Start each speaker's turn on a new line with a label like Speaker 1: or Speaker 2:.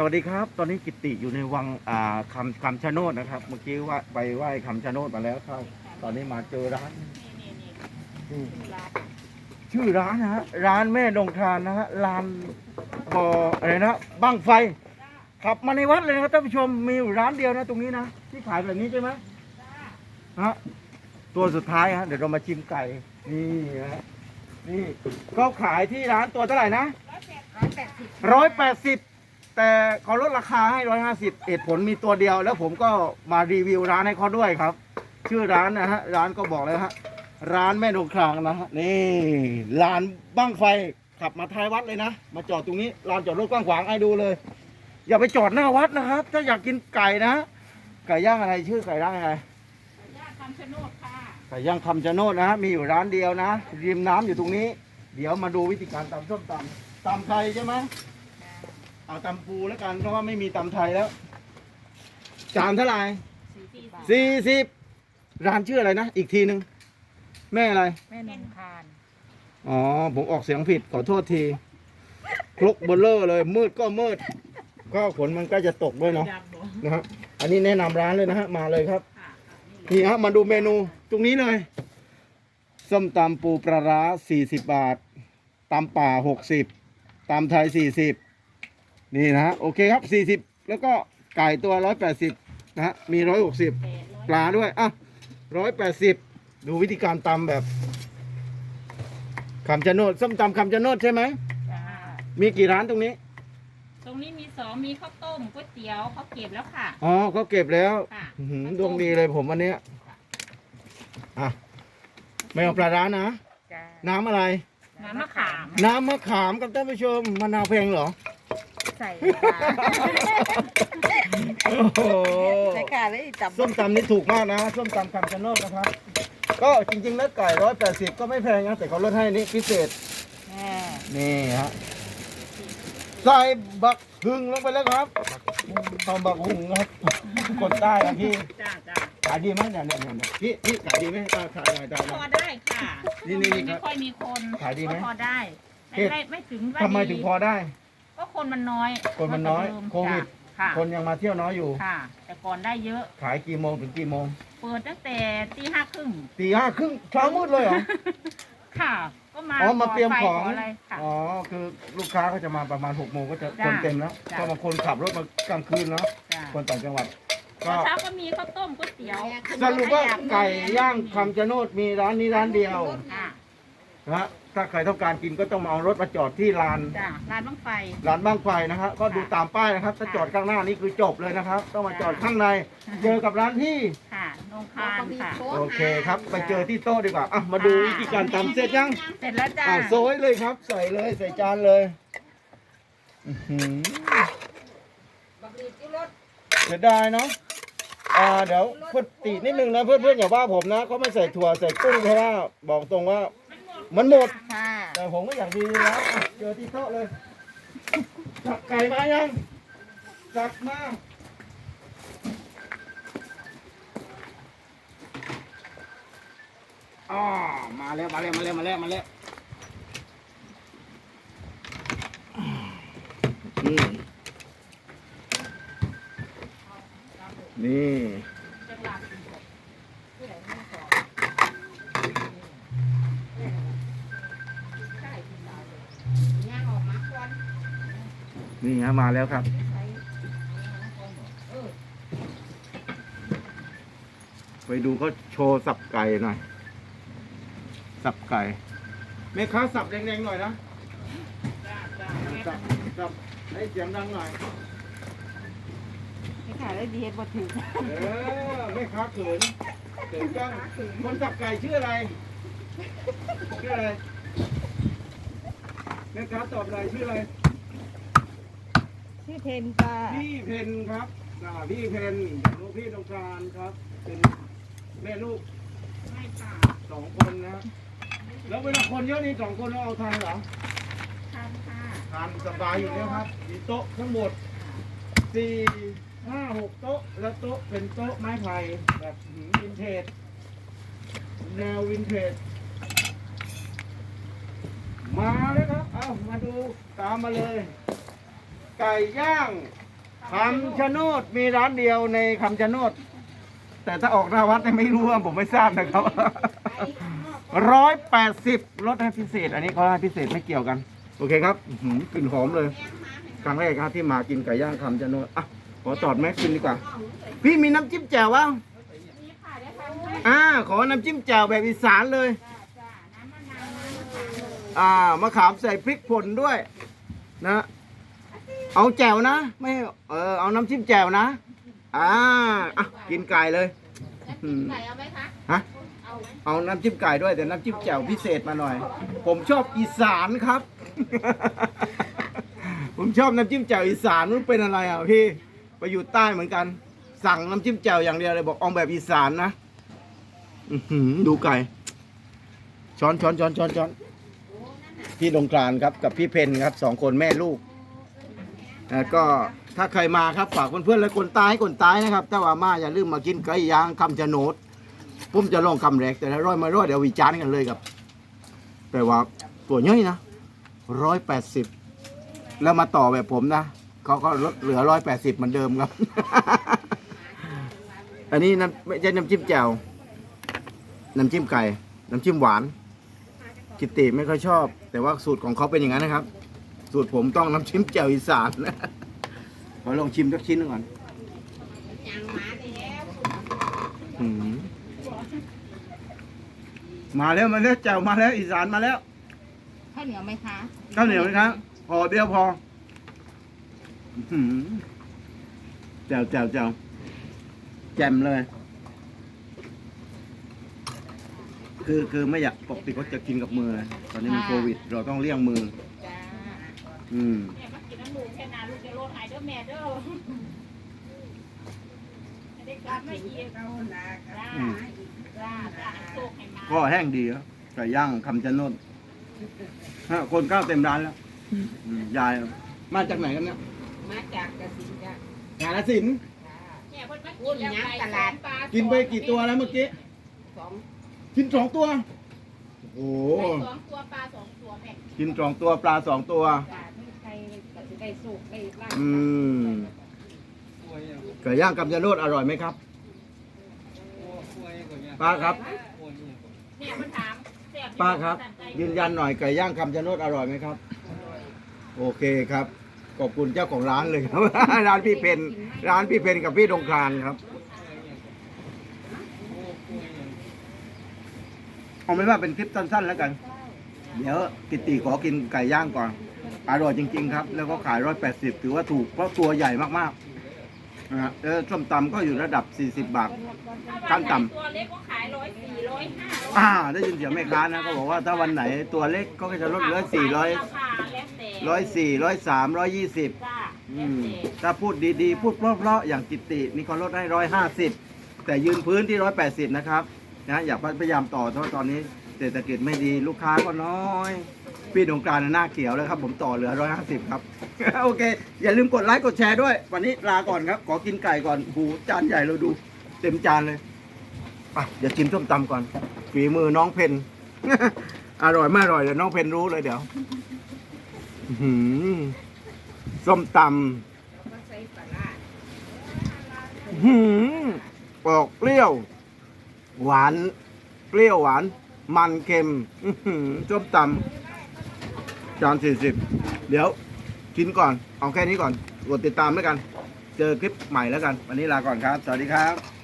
Speaker 1: สวัสดีครับ ตอนนี้กิติอยู่ในวังอ่าคำคำชะโนดนะครับ เมื่อกี้ว่าไปไหว้คำชะโนดมาแล้วครับ ตอนนี้มาเจอร้านนี่ชื่อร้านนะฮะร้านแม่ดงทานนะฮะลานบ่ออะไรนะบ้างไฟขับมาในวัดเลยนะครับท่านผู้ชมมีอยู่ร้านเดียวนะ ตรงนี้นะที่ขายแบบนี้ใช่ไหมฮะตัวสุดท้ายฮะเดี๋ยวเรามาชิมไก่นี่นะฮะนี่ก็ขายที่ร้านตัวเท่าไหร่นะร้อยแปดสิบ แต่เขาลดราคาให้ร้อยห้าสิบเหตุผลมีตัวเดียว แล้วผมก็มารีวิวร้านให้เขาด้วยครับ ชื่อร้านนะฮะร้านก็บอกเลยฮะร้านแม่ดงครางนะฮะนี่ลานบ้างไฟขับมาท้ายวัดเลยนะ มาจอดตรงนี้ลานจอดรถกว้างขวางให้ดูเลย อย่าไปจอดหน้าวัดนะครับ ถ้าอยากกินไก่นะไก่ย่างอะไรชื่อไก่ย่างอะไร
Speaker 2: ย่าคำชะโนดค่ะ
Speaker 1: ไก่ย่างคำชะโนดนะฮะมีอยู่ร้านเดียวนะริมน้ำอยู่ตรงนี้ เดี๋ยวมาดูวิธีการตำส้มตำตำไทยใช่ไหม เอาตำปูแล้วกันเพราะว่าไม่มีตำไทยแล้ว จานเท่าไหร่
Speaker 2: สี่สิบ
Speaker 1: สี่สิบร้านชื่ออะไรนะ อีกทีหนึ่งแม่อะไร
Speaker 2: แม่นงคาน
Speaker 1: อ๋อ ผมออกเสียงผิดขอโทษที คลุกเบลเลอร์เลย มืดก็มืด ก็ฝนมันใกล้จะตกด้วยเนาะ
Speaker 2: ดับบ่
Speaker 1: นะฮะอันนี้แนะนำร้านเลยนะฮะ มาเลยครับ
Speaker 2: ค่ะ
Speaker 1: นี่ฮะมาดูเมนูตรงนี้เลย ส้มตำปูปลาร้า40 บาทตำป่า 60ตำไทย 40 นี่นะฮะโอเคครับ40แล้วก็ไก่ตัว180นะฮะมี160
Speaker 2: แปดร้อย
Speaker 1: ปลาด้วยอะ180ดูวิธีการตำแบบคำชะโนดส้มตำคำชะโนดใช่ไหม
Speaker 2: จ้า
Speaker 1: มีกี่ร้านตรงนี้
Speaker 2: ตรงนี้มีสองมีข้าวต้มก๋วยเตี๋ยวเขาวเก็บแล้วค่ะ
Speaker 1: อ๋อเขาเก็บแล้ว
Speaker 2: ค่ะ
Speaker 1: อื้อหือดวงดีเลยผมวันเนี้ยอะไม่เอาปลาร้านะ
Speaker 2: จ้า
Speaker 1: น้ำอะไร
Speaker 2: น้ำมะขาม
Speaker 1: น้ำมะขามกับท่านผู้ชมมะนาวแพงเหรอ
Speaker 2: ใส่
Speaker 1: โอ้โห
Speaker 3: ใส่ขาเลยจับ
Speaker 1: ส้มตำนี่ถูกมากนะส้มตำคำชะโนดนะครับ ก็จริงๆแล้วไก่ร้อยแปดสิบก็ไม่แพงนะแต่เขาลดให้นี่พิเศษ
Speaker 3: แม่
Speaker 1: นี่ฮะใส่บักหึงลงไปแล้วครับตอมบักหึงครับกดได้ครับพี่
Speaker 2: จ้าจ้า
Speaker 1: ขายดีไหมเนี่ยเนี่ยเนี่ยพี่พี่ขายดีไหมขายขายขายได้
Speaker 2: พ
Speaker 1: ไหม
Speaker 2: อได้ค่ะ
Speaker 1: นี่นี่นี่
Speaker 2: ไม่ค่อยมีคน
Speaker 1: ขายดีไหม
Speaker 2: ก็พอได้ไม่
Speaker 1: เอ๊ะ
Speaker 2: ไม่ไม่ถึงว่า
Speaker 1: ทำไมถึงพอได้
Speaker 2: ก็คนมันน้อย
Speaker 1: คนมันน้อย
Speaker 2: ก็จะเม
Speaker 1: โควิด
Speaker 2: จ้ะค่ะ
Speaker 1: คนยังมาเที่ยวน้อยอยู่
Speaker 2: ค่ะ แต่ก่อนได้เยอะ
Speaker 1: ขายกี่โมงถึงกี่โมง
Speaker 2: เปิดตั้งแต่ตีห้าครึ่ง
Speaker 1: ตีห้าครึ่งเช้ามืดเลยเหรอ
Speaker 2: ค่ะ ก็มา
Speaker 1: อ๋อมาเตรียม
Speaker 2: ไฟ
Speaker 1: ของ
Speaker 2: อะไรค่ะ
Speaker 1: อ๋อ คือลูกค้าก็จะมาประมาณหกโมงก็จะ
Speaker 2: จ้ะ
Speaker 1: คนเต็มแล้ว
Speaker 2: จ้ะ
Speaker 1: ก็บางคนขับรถมากลางคืนเนาะ
Speaker 2: จ้ะ
Speaker 1: คนต่างจังหวัด ก็
Speaker 2: เช้าก็มีข้าวต้มก๋วยเตี๋ยว
Speaker 1: สรุปว่าไก่ย่างคำชะโนดมีร้านนี้ร้านเดียว
Speaker 2: ค่ะ
Speaker 1: นะฮะถ้าใครต้องการกินก็ต้องมาเอารถมาจอดที่ลาน
Speaker 2: จ้ะร้านบ้างไฟ
Speaker 1: ร้านบ้างไฟนะครับก็ดู
Speaker 2: ค่ะ
Speaker 1: ตามป้ายนะครับ ถ้า
Speaker 2: ค่ะ
Speaker 1: จอดข้างหน้านี่คือจบเลยนะครับ ต้องมาจอด
Speaker 2: ค่ะ
Speaker 1: ข้างใน เจอกับร้านที่
Speaker 2: ค่ะนงคานค่ะ
Speaker 1: โอเคครับ ไปเจอที่โต๊ะดีกว่าอะมาดูวิธีการตำเสร็จยัง
Speaker 2: เสร็จแล้วจ้า
Speaker 1: อะโซยเลยครับ ใส่เลยใส่จานเลยอื้อหือเสียดายเนาะอ่าเดี๋ยวพูดตินิดนึงนะเพื่อนๆอย่าว่าผมนะเขาไม่ใส่ถั่วใส่กุ้งเพราะว่าบอกตรงว่า มันหมด
Speaker 3: ค่ะ
Speaker 1: แต่ผมก็อยากดีแล้วอะเจอที่โต๊ะเลย จับไก่มายัง จับมาอ๋อมาแล้ว มาแล้ว มาแล้ว มาแล้ว มาแล้วอืมนี่ นี่ฮะมาแล้วครับ ไปดูเขาโชว์สับไก่หน่อย สับไก่แม่ค้าสับแรงๆหน่อยนะสับสับให้เสียงดังหน่อย
Speaker 3: ใส่ขาเลยดีเฮ็ดบ่ถึง
Speaker 1: เออแม่ค้าเขินเขินจังคนสับไก่ชื่ออะไรชื่ออะไรแม่ค้าตอบอะไรชื่ออะไร
Speaker 3: ชื่อเพนค่ะ
Speaker 1: พี่เพนครับอ่าพี่เพนลูกพี่ตรงกลางครับ เป็นแม่ลูก
Speaker 2: ไม่ค่ะ
Speaker 1: สองคนนะ แล้วเวลาคนเยอะนี่สองคนเราเอาทานเหรอ
Speaker 2: ทานค่ะ
Speaker 1: ทานสบายอยู่แล้วครับมีโต๊ะทั้งหมดสี่ห้าหกโต๊ะ แล้วโต๊ะเป็นโต๊ะไม้ไผ่แบบวินเทจแนววินเทจมาเลยครับ เอามาดูตามมาเลย ไก่ย่างคำชะโนดมีร้านเดียวในคำชะโนด แต่ถ้าออกหน้าวัดเนี่ยไม่รู้ว่าผมไม่ทราบนะครับร้อยแปดสิบลดให้พิเศษ อันนี้เขาให้พิเศษไม่เกี่ยวกัน โอเคครับอื้อหือกลิ่นหอมเลย ครั้งแรกครับที่มากินไก่ย่างคำชะโนดอะขอตอดแม็กกินดีกว่า พี่มีน้ำจิ้มแจ่วบ้าง
Speaker 2: นี่ค่ะได้ทำให้
Speaker 1: อ่า ขอน้ำจิ้มแจ่วแบบอีสานเลย
Speaker 2: จ้าน้ำมะนาวน้ำมะนาวเลย
Speaker 1: อ่ามะขามใส่พริกป่นด้วย นะ เอาแจ่วนะ ไม่เออเอาน้ำจิ้มแจ่วนะ อ่าอะกินไก่เลย
Speaker 2: แล้วกินไก่เอาไหมคะ
Speaker 1: ฮะ
Speaker 2: เอาไหม
Speaker 1: เอาน้ำจิ้มไก่ด้วยแต่น้ำจิ้มแจ่วพิเศษมาหน่อย ผมชอบอีสานครับ ผมชอบน้ำจิ้มแจ่วอีสานมันเป็นอะไรอะพี่ไปอยู่ใต้เหมือนกัน สั่งน้ำจิ้มแจ่วอย่างเดียวเลยบอกเอาแบบอีสานนะอื้อหือดูไก่ ช้อนช้อนช้อนช้อนช้อนพี่ดงกรานต์ครับ กับพี่เพนครับสองคนแม่ลูก แล้วก็ถ้าใครมาครับฝากเพื่อนๆและคนตายคนตายนะครับ ถ้าว่ามาอย่าลืมมากินไก่ย่างคำชะโนดผมจะลองคำแรกแต่ละร้อยมาร้อยเดี๋ยววิจารณ์กันเลยครับแต่ว่าตัวย่อยนะร้อยแปดสิบแล้วมาต่อแบบผมนะเขาก็ลดเหลือร้อยแปดสิบเหมือนเดิมครับ อันนี้น้ำไม่ใช่น้ำจิ้มแจ่วน้ำจิ้มไก่ น้ำจิ้มหวานกิตติไม่ค่อยชอบ แต่ว่าสูตรของเขาเป็นอย่างนั้นนะครับ สูตรผมต้องน้ำจิ้มแจ่วอีสานขอลองชิมสักชิ้นหนึ่งก่อน
Speaker 2: ยังมาแล้ว
Speaker 1: อืมมาแล้วมาแล้วแจ่วมาแล้วอีสานมาแล้ว
Speaker 2: ข้าวเหนียวไหมคะ
Speaker 1: ข้าวเหนียวนะครับพอเดียวพออื้อหือแจ่วแจ่วแจ่วแจ่มเลย คือคือไม่อยากปกติก็จะกินกับมือ ตอนนี้มันโควิด เราต้องเลี่ยงมือ
Speaker 2: จ้า
Speaker 1: อืม
Speaker 2: แม่มากินน้ำลูกแค่นาลูกจะโลดหายเด้อแม่เด้อให้ได้กลับมาอีกจ้า
Speaker 1: อืม
Speaker 2: จ้าจ้าโชคให้มา
Speaker 1: ก็แห้งดีครับไก่ย่างคำชะโนดฮะคนก้าวเต็มร้านแล้วอืมยายมาจากไหนกันเนี่ย
Speaker 3: มาจากกสินจ้ะ
Speaker 1: งานศิลป์
Speaker 2: แม่เพิ่นมากินแล้วไก่สองปลา
Speaker 1: กินไปกี่ตัวแล้วเมื่อกี้
Speaker 3: สอง
Speaker 1: กินสองตัว โอ้โห
Speaker 2: ไก่สองตัวปลาสองตัวแม่
Speaker 1: กินสองตัวปลาสองตัว
Speaker 3: จ้ะนี่ไก่ก็สิ ได้สุกได้ลาบ
Speaker 1: อืมไก่ย่างกำยะโนดอร่อยไหมครับป้าครับ
Speaker 2: แม่มันถามแซ่บ
Speaker 1: ป้าครับ
Speaker 2: สั่นใจ
Speaker 1: ยืนยันหน่อยไก่ย่างคำชะโนดอร่อยไหมครับ โอเคครับ ขอบคุณเจ้าของร้านเลยครับ ร้านพี่เพนร้านพี่เพนกับพี่ดงครานครับเอาไม่ว่าเป็นคลิปสั้นๆแล้วกัน เดี๋ยวกิตติขอกินไก่ย่างก่อน อร่อยจริง ๆ ครับ แล้วก็ขายร้อยแปดสิบถือว่าถูกเพราะตัวใหญ่มากๆนะฮะเออส้มตำก็อยู่ระดับสี่สิบบาท
Speaker 2: ถ้า
Speaker 1: ขั้นต่ำ
Speaker 2: วันไหตัวเล็กก็ขายร้อยสี่ร้อยห้า
Speaker 1: อ่า ได้ยินเสียงแม่ค้านะก็บอกว่าถ้าวันไหนตัวเล็กก็จะลดเหลือสี่ร้อย
Speaker 2: ราคาแล้วแต่
Speaker 1: ร้อยสี่ร้อยสามร้อยยี่สิบ
Speaker 2: จ้า
Speaker 1: อื
Speaker 2: แล้ว
Speaker 1: ม
Speaker 2: แต่
Speaker 1: ถ้าพูดดีๆ พูดเพราะๆอย่างจิตตินี่เขาลดให้ร้อยห้าสิบแต่ยืนพื้นที่ร้อยแปดสิบนะครับนะอย่าพยายามต่อเพราะตอนนี้ เศรษฐกิจไม่ดีลูกค้าก็น้อย พี่ดงกรารหน้าเขียวแล้วครับ ผมต่อเหลือร้อยห้าสิบครับ โอเค อย่าลืมกดไลค์กดแชร์ด้วย วันนี้ลาก่อนครับ ขอกินไก่ก่อนหูจานใหญ่เราดู เต็มจานเลยไปเดี๋ยวชิมส้มตำก่อน ฝีมือน้องเพนอร่อยไม่อร่อยเดี๋ยวน้องเพนรู้เลยเดี๋ยวหือส้มตำ
Speaker 3: มาใส่ปลาร้า
Speaker 1: หืมออกเปรี้ยว หวาน เปรี้ยวหวาน มันเค็มจบตำจานสี่สิบเดี๋ยวกินก่อน เอาแค่นี้ก่อนกดติดตามด้วยกัน เจอคลิปใหม่แล้วกัน วันนี้ลาก่อนครับ สวัสดีครับ